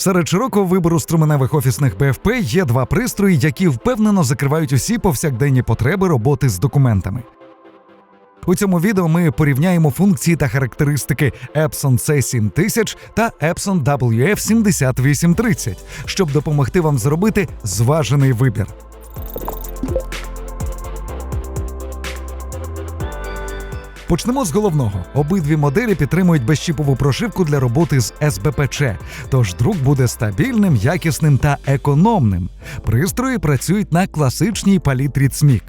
Серед широкого вибору струменевих офісних ПФП є два пристрої, які впевнено закривають усі повсякденні потреби роботи з документами. У цьому відео ми порівняємо функції та характеристики Epson C7000 та Epson WF7830, щоб допомогти вам зробити зважений вибір. Почнемо з головного. Обидві моделі підтримують безчіпову прошивку для роботи з СБПЧ, тож друк буде стабільним, якісним та економним. Пристрої працюють на класичній палітрі ЦМІК.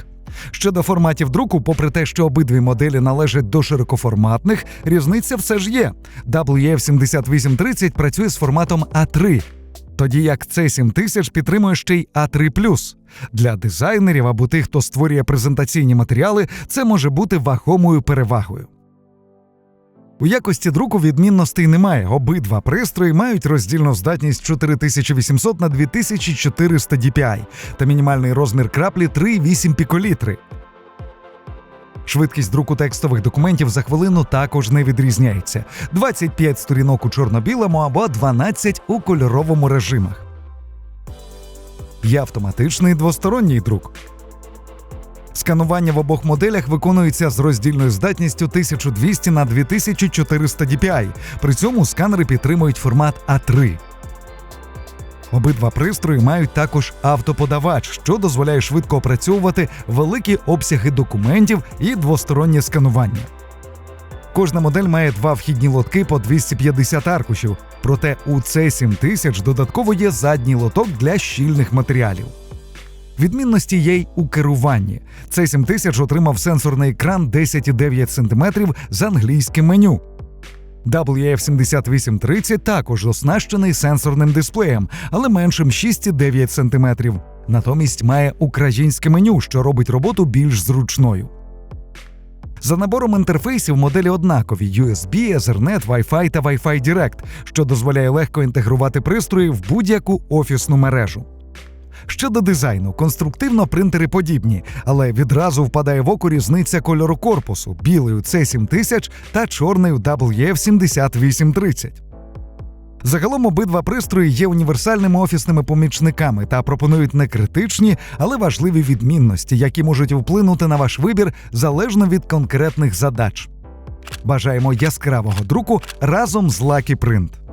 Щодо форматів друку, попри те, що обидві моделі належать до широкоформатних, різниця все ж є. WF7830 працює з форматом А3, тоді як C7000 підтримує ще й А3+. Для дизайнерів або тих, хто створює презентаційні матеріали, це може бути вагомою перевагою. У якості друку відмінностей немає. Обидва пристрої мають роздільну здатність 4800 на 2400 DPI та мінімальний розмір краплі 3,8 піколітри. Швидкість друку текстових документів за хвилину також не відрізняється: 25 сторінок у чорно-білому або 12 у кольоровому режимах. Є автоматичний двосторонній друк. Сканування в обох моделях виконується з роздільною здатністю 1200 на 2400 DPI. При цьому сканери підтримують формат А3. Обидва пристрої мають також автоподавач, що дозволяє швидко опрацьовувати великі обсяги документів і двостороннє сканування. Кожна модель має два вхідні лотки по 250 аркушів, проте у C7000 додатково є задній лоток для щільних матеріалів. Відмінності є й у керуванні. C7000 отримав сенсорний екран 10,9 см з англійським меню. WF7830 також оснащений сенсорним дисплеєм, але меншим 6,9 см. Натомість має українське меню, що робить роботу більш зручною. За набором інтерфейсів моделі однакові USB, Ethernet, Wi-Fi та Wi-Fi Direct, що дозволяє легко інтегрувати пристрої в будь-яку офісну мережу. Щодо дизайну, конструктивно принтери подібні, але відразу впадає в око різниця кольору корпусу білий у C7000 та чорний у WF7830. Загалом обидва пристрої є універсальними офісними помічниками та пропонують не критичні, але важливі відмінності, які можуть вплинути на ваш вибір залежно від конкретних задач. Бажаємо яскравого друку разом з Lucky Print.